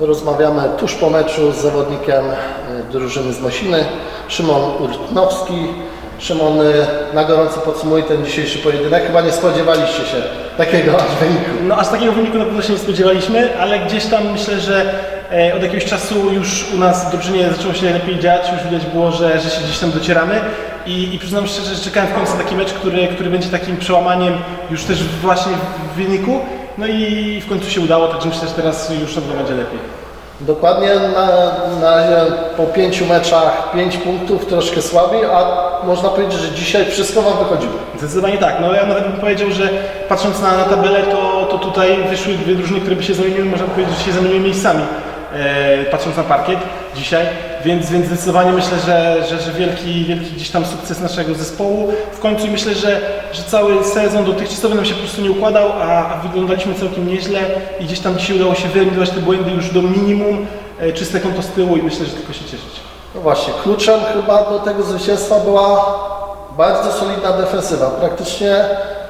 Rozmawiamy tuż po meczu z zawodnikiem y, drużyny z Mosiny, Szymon Urtnowski. Szymon, y, na gorąco podsumuj ten dzisiejszy pojedynek. Chyba nie spodziewaliście się takiego aż wyniku. No aż takiego wyniku na pewno się nie spodziewaliśmy, ale gdzieś tam myślę, że e, od jakiegoś czasu już u nas w drużynie zaczęło się lepiej dziać, już widać było, że, że się gdzieś tam docieramy i, i przyznam szczerze, że czekałem w końcu taki mecz, który, który będzie takim przełamaniem już też właśnie w wyniku. No i w końcu się udało, także myślę, że teraz już na pewno będzie lepiej. Dokładnie na, na razie po pięciu meczach pięć punktów, troszkę słabiej, a można powiedzieć, że dzisiaj wszystko Wam wychodziło. Zdecydowanie tak. No ja nawet bym powiedział, że patrząc na, na tabelę, to, to tutaj wyszły dwie drużyny, które by się zamieniły, można powiedzieć, że się zamieniły miejscami, patrząc na parkiet dzisiaj. Więc, więc zdecydowanie myślę, że, że, że wielki, wielki gdzieś tam sukces naszego zespołu. W końcu myślę, że, że cały sezon dotychczasowy nam się po prostu nie układał, a, a wyglądaliśmy całkiem nieźle i gdzieś tam dzisiaj udało się wyeliminować te błędy już do minimum, e, czyste konto z tyłu i myślę, że tylko się cieszyć. No właśnie, kluczem chyba do tego zwycięstwa była bardzo solidna defensywa. Praktycznie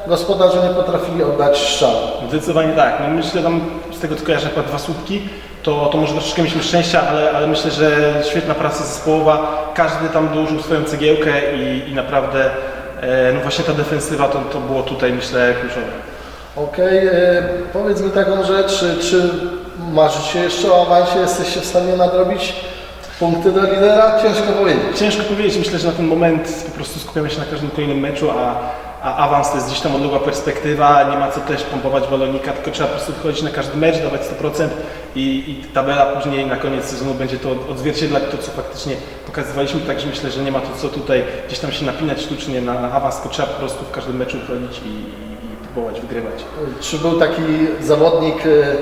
gospodarze nie potrafili oddać strzału. Zdecydowanie tak. No myślę tam z tego co kojarzę chyba dwa słupki, to, to może troszeczkę mieliśmy szczęścia, ale, ale myślę, że świetna praca zespołowa. Każdy tam dołożył swoją cegiełkę i, i naprawdę e, no właśnie ta defensywa to, to było tutaj myślę kluczowe. Okej, y, powiedz mi taką rzecz, czy, czy marzycie jeszcze o awansie? Jesteście w stanie nadrobić punkty do lidera? Ciężko powiedzieć. Ciężko powiedzieć, myślę, że na ten moment po prostu skupiamy się na każdym kolejnym meczu, a, a awans to jest gdzieś tam odległa perspektywa, nie ma co też pompować balonika, tylko trzeba po prostu wchodzić na każdy mecz, dawać 100% i, i tabela później na koniec sezonu będzie to odzwierciedlać to, co faktycznie pokazywaliśmy, także myślę, że nie ma to co tutaj gdzieś tam się napinać sztucznie na, na awans, tylko trzeba po prostu w każdym meczu wchodzić i, i próbować wygrywać. Czy był taki zawodnik y,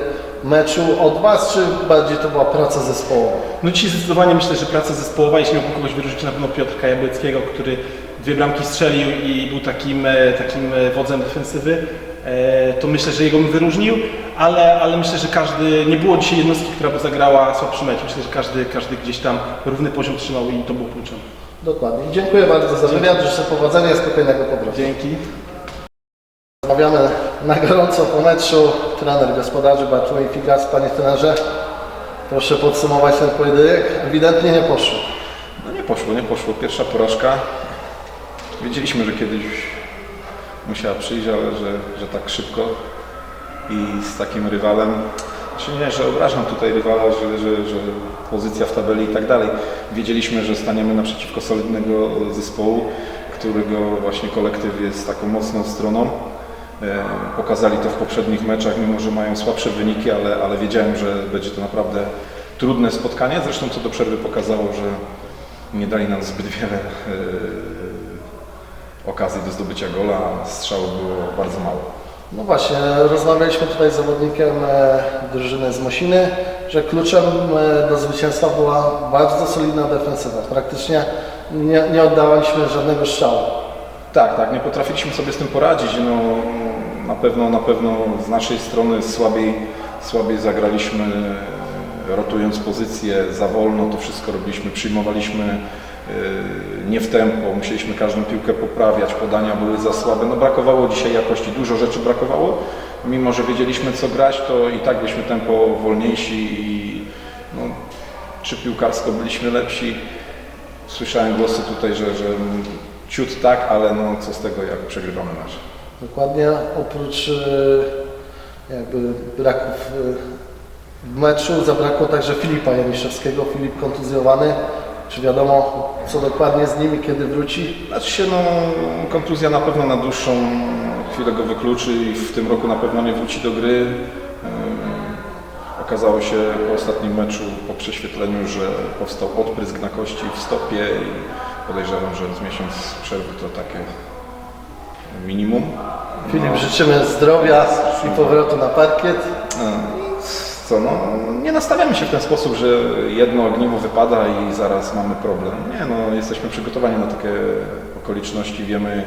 meczu od Was, czy bardziej to była praca zespołowa? No dzisiaj zdecydowanie myślę, że praca zespołowa, jeśli miałbym kogoś wyróżnić, na pewno Piotrka Jabłeckiego, który dwie bramki strzelił i był takim, e, takim e, wodzem defensywy, e, to myślę, że jego bym wyróżnił, ale, ale myślę, że każdy, nie było dzisiaj jednostki, która by zagrała słabszy mecz. Myślę, że każdy, każdy gdzieś tam równy poziom trzymał i to było kluczem. Dokładnie. Dziękuję bardzo za wywiad, życzę powodzenia i spokojnego powrotu. Dzięki. Rozmawiamy na gorąco po meczu. Trener gospodarzy Bartłomiej Figas. Panie trenerze, proszę podsumować ten pojedynek. Ewidentnie nie poszło. No nie poszło, nie poszło. Pierwsza porażka. Wiedzieliśmy, że kiedyś musiała przyjść, ale że, że tak szybko i z takim rywalem. Znaczy nie, że obrażam tutaj rywala, że, że, że pozycja w tabeli i tak dalej. Wiedzieliśmy, że staniemy naprzeciwko solidnego zespołu, którego właśnie kolektyw jest taką mocną stroną. E, Pokazali to w poprzednich meczach, mimo że mają słabsze wyniki, ale, ale wiedziałem, że będzie to naprawdę trudne spotkanie. Zresztą co do przerwy pokazało, że nie dali nam zbyt wiele e, okazji do zdobycia gola, strzałów było bardzo mało. No właśnie, rozmawialiśmy tutaj z zawodnikiem e, drużyny z Mosiny, że kluczem e, do zwycięstwa była bardzo solidna defensywa. Praktycznie nie, nie oddawaliśmy żadnego strzału. Tak, tak, nie potrafiliśmy sobie z tym poradzić. No, na pewno, na pewno z naszej strony słabiej, słabiej zagraliśmy, e, rotując pozycję za wolno, to wszystko robiliśmy, przyjmowaliśmy nie w tempo, musieliśmy każdą piłkę poprawiać, podania były za słabe. No brakowało dzisiaj jakości, dużo rzeczy brakowało. Mimo, że wiedzieliśmy co grać, to i tak byliśmy tempo wolniejsi i no, czy piłkarsko byliśmy lepsi. Słyszałem głosy tutaj, że, że ciut tak, ale no co z tego jak przegrywamy mecz. Dokładnie, oprócz e, jakby braków e, w meczu zabrakło także Filipa Janiszewskiego. Filip kontuzjowany. Czy wiadomo co dokładnie z nim i kiedy wróci? Znaczy się, no, kontuzja na pewno na dłuższą chwilę go wykluczy i w tym roku na pewno nie wróci do gry. Ym, Okazało się po ostatnim meczu, po prześwietleniu, że powstał odprysk na kości w stopie i podejrzewam, że z miesiąc przerwy to takie minimum. Filip, życzymy zdrowia i powrotu na parkiet. E, Co, no, nie nastawiamy się w ten sposób, że jedno ogniwo wypada i zaraz mamy problem. Nie, no, jesteśmy przygotowani na takie okoliczności, wiemy,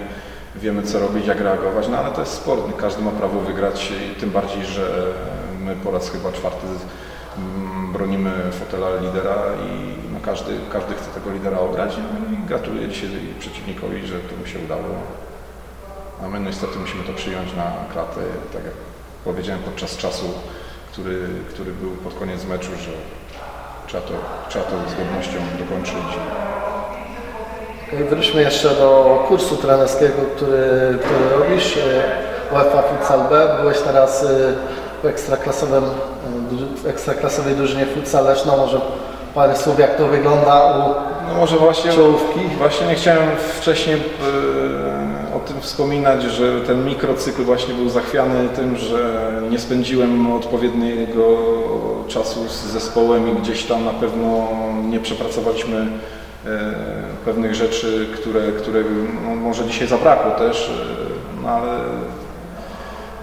wiemy co robić, jak reagować, no ale to jest sport, każdy ma prawo wygrać i tym bardziej, że my po raz chyba czwarty mm, bronimy fotela lidera i no, każdy, każdy chce tego lidera obrać no, i gratuluję dzisiaj przeciwnikowi, że to mu się udało. A my no, niestety musimy to przyjąć na klatę, tak jak powiedziałem podczas czasu, który, który był pod koniec meczu, że trzeba to, trzeba to z godnością dokończyć. Wróćmy jeszcze do kursu trenerskiego, który, który robisz. e, UEFA Futsal B. Byłeś teraz e, w, ekstraklasowym, w ekstraklasowej drużynie Futsal Leszno. Może parę słów jak to wygląda u No może właśnie, czołówki. właśnie nie chciałem wcześniej e, tym wspominać, że ten mikrocykl właśnie był zachwiany tym, że nie spędziłem odpowiedniego czasu z zespołem i gdzieś tam na pewno nie przepracowaliśmy e, pewnych rzeczy, które, które no, może dzisiaj zabrakło też, e, no ale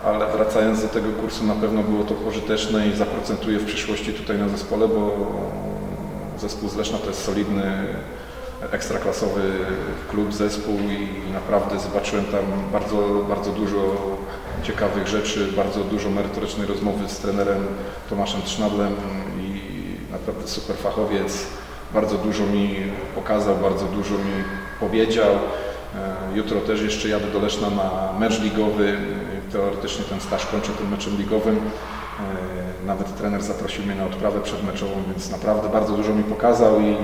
ale wracając do tego kursu, na pewno było to pożyteczne i zaprocentuje w przyszłości tutaj na zespole, bo zespół z Leszna to jest solidny, ekstraklasowy klub, zespół i naprawdę zobaczyłem tam bardzo, bardzo dużo ciekawych rzeczy, bardzo dużo merytorycznej rozmowy z trenerem Tomaszem Trznadlem i naprawdę super fachowiec. Bardzo dużo mi pokazał, bardzo dużo mi powiedział. E, Jutro też jeszcze jadę do Leszna na mecz ligowy. Teoretycznie ten staż kończę tym meczem ligowym. E, Nawet trener zaprosił mnie na odprawę przedmeczową, więc naprawdę bardzo dużo mi pokazał i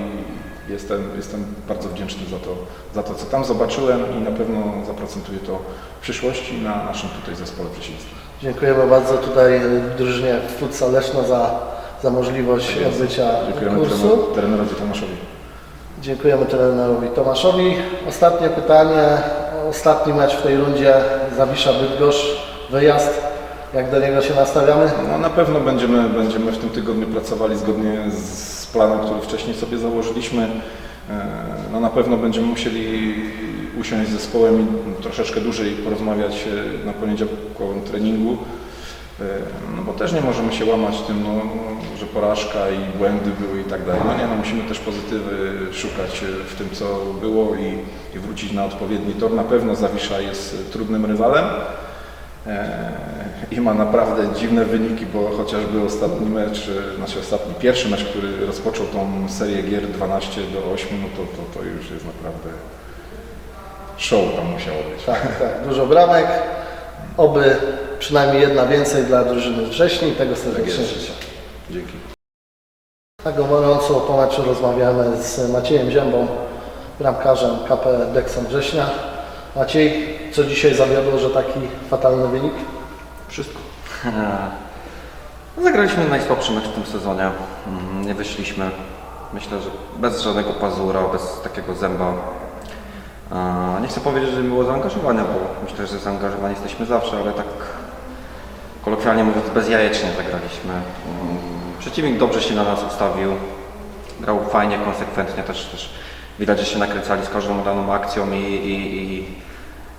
jestem, jestem bardzo wdzięczny za to, za to, co tam zobaczyłem i na pewno zaprocentuje to w przyszłości na naszym tutaj zespole Przesińskim. Dziękujemy bardzo tutaj drużynie Futsal Leszno za, za możliwość odbycia Dziękujemy kursu. trener- trenerowi Tomaszowi. Dziękujemy trenerowi Tomaszowi. Ostatnie pytanie. Ostatni mecz w tej rundzie Zawisza Bydgoszcz. Wyjazd. Jak do niego się nastawiamy? No, na pewno będziemy, będziemy w tym tygodniu pracowali zgodnie z planem, który wcześniej sobie założyliśmy. E, No, na pewno będziemy musieli usiąść z zespołem i troszeczkę dłużej porozmawiać e, na poniedziałkowym treningu. E, No bo też nie możemy się łamać tym, no, że porażka i błędy były i tak dalej. No nie, no musimy też pozytywy szukać w tym, co było i, i wrócić na odpowiedni tor. Na pewno Zawisza jest trudnym rywalem. E, i ma naprawdę dziwne wyniki, bo chociażby ostatni mecz, e, znaczy ostatni, pierwszy mecz, który rozpoczął tą serię gier 12 do 8, no to, to, to już jest naprawdę show tam musiało być. Tak, tak. Dużo bramek. Oby przynajmniej jedna więcej dla drużyny wrześni. Tego serdecznie jest. życzę. Dzięki. Tak gorąco po meczu rozmawiamy z Maciejem Ziębą, bramkarzem KP Dexon Września. Maciej, co dzisiaj zawiodło, że taki fatalny wynik? Wszystko. Zagraliśmy najsłabszy mecz w tym sezonie. Mm, Nie wyszliśmy. Myślę, że bez żadnego pazura, bez takiego zęba. Nie chcę powiedzieć, że nie było zaangażowania, bo myślę, że zaangażowani jesteśmy zawsze, ale tak kolokwialnie mówiąc bezjajecznie zagraliśmy. Mm, Przeciwnik dobrze się na nas ustawił. Grał fajnie, konsekwentnie też, też widać, że się nakręcali z każdą daną akcją i, i, i,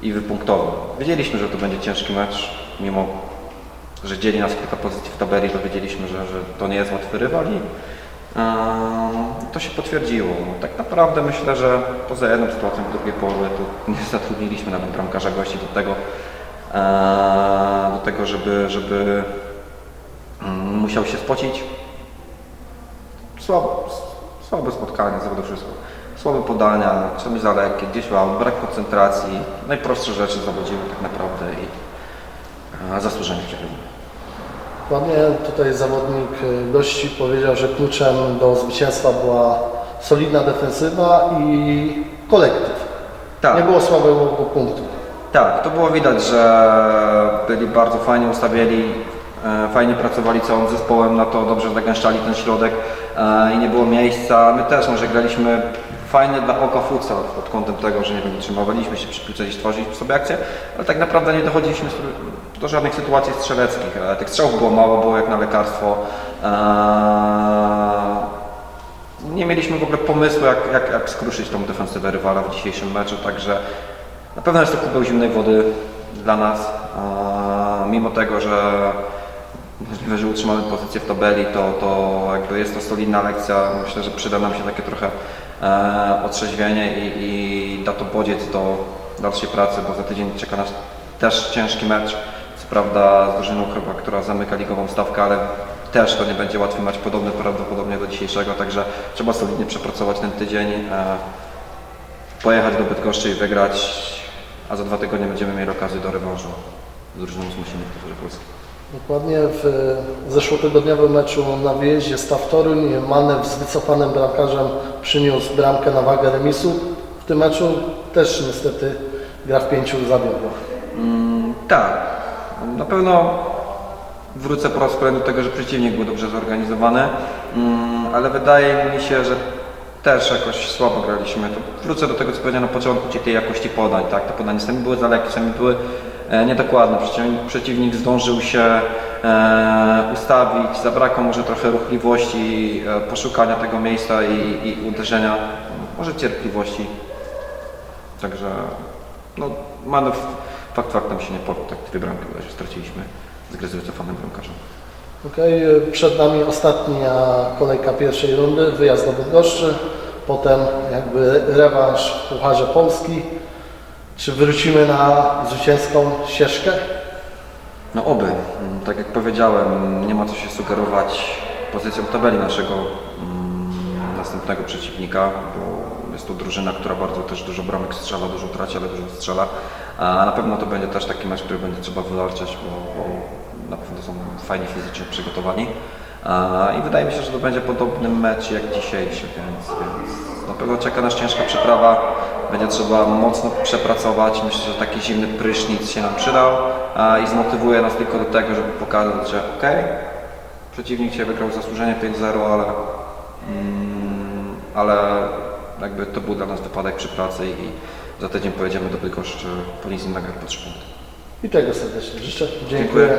i. Wiedzieliśmy, że to będzie ciężki mecz, mimo że dzieli nas kilka pozycji w tabeli, to wiedzieliśmy, że, że to nie jest łatwy rywal i e, to się potwierdziło. No, tak naprawdę myślę, że poza jedną sytuacją w drugiej połowie to nie zatrudniliśmy nawet bramkarza gości do tego, do tego żeby, żeby mm, musiał się spocić. Słabe, słabe spotkanie, zawsze wszystko. Słabe podania, czasami za lekkie, gdzieś wow, brak koncentracji. Najprostsze rzeczy zawodziły tak naprawdę i e, zasłużenie przegraliśmy. Ładnie tutaj zawodnik y, gości powiedział, że kluczem do zwycięstwa była solidna defensywa i kolektyw. Tak. Nie było słabego punktu. Tak, to było widać, że byli bardzo fajnie ustawieni, e, fajnie pracowali całym zespołem na to, dobrze zagęszczali ten środek e, i nie było miejsca. My też może graliśmy fajny dla oka futsal pod kątem tego, że nie wiem, utrzymywaliśmy się przy piłce sobie akcję, ale tak naprawdę nie dochodziliśmy do żadnych sytuacji strzeleckich. Tych strzałów było mało, było jak na lekarstwo. E, nie mieliśmy w ogóle pomysłu, jak, jak, jak skruszyć tą defensywę rywala w dzisiejszym meczu, także na pewno jest to kubeł zimnej wody dla nas. A mimo tego, że możliwe, że utrzymamy pozycję w tabeli, to, to jakby jest to solidna lekcja. Myślę, że przyda nam się takie trochę e, otrzeźwienie i, i da to bodziec do dalszej pracy, bo za tydzień czeka nas też ciężki mecz. Co prawda z drużyną chyba, która zamyka ligową stawkę, ale też to nie będzie łatwy mecz, podobny prawdopodobnie do dzisiejszego, także trzeba solidnie przepracować ten tydzień. E, pojechać do Bydgoszczy i wygrać, a za dwa tygodnie będziemy mieli okazję do rewanżu z drużyną z Musimy Polski. Dokładnie w e, zeszłotygodniowym meczu na wyjeździe Staw Toruń Manew z wycofanym bramkarzem przyniósł bramkę na wagę remisu. W tym meczu też niestety gra w pięciu zawiodła. Tak, na pewno wrócę po raz kolejny do tego, że przeciwnik był dobrze zorganizowany, mm, ale wydaje mi się, że też jakoś słabo graliśmy. To wrócę do tego, co powiedziałem na początku, czyli tej jakości podań. Tak? Te podania sami były dalekie, sami były e, niedokładne. Przeciwnik, zdążył się e, ustawić, zabrakło może trochę ruchliwości, e, poszukania tego miejsca i, i uderzenia, może cierpliwości. Także no, Manów fakt faktem się nie powiódł, tak dwie bramki straciliśmy z gry z wycofanym bramkarzem. Okej, e, przed nami ostatnia kolejka pierwszej rundy, wyjazd do Bydgoszczy, potem jakby rewanż w Pucharze Polski. Czy wrócimy na zwycięską ścieżkę? No oby, Mm, tak jak powiedziałem, nie ma co się sugerować pozycją tabeli naszego mm, następnego przeciwnika, bo jest to drużyna, która bardzo też dużo bramek strzela, dużo traci, ale dużo strzela. A na pewno to będzie też taki mecz, który będzie trzeba wywalczyć, bo, bo na pewno są fajnie fizycznie przygotowani. I wydaje mi się, że to będzie podobny mecz jak dzisiejszy, więc, więc na pewno czeka nas ciężka przeprawa. Będzie trzeba mocno przepracować. Myślę, że taki zimny prysznic się nam przydał a, i zmotywuje nas tylko do tego, żeby pokazać, że ok, przeciwnik Cię wygrał zasłużenie 5-0, ale, mm, ale jakby to był dla nas wypadek przy pracy i za tydzień pojedziemy do Bydgoszczy po nic innego jak po trzy punkty. I tego serdecznie życzę. Dziękuję. Dziękuję.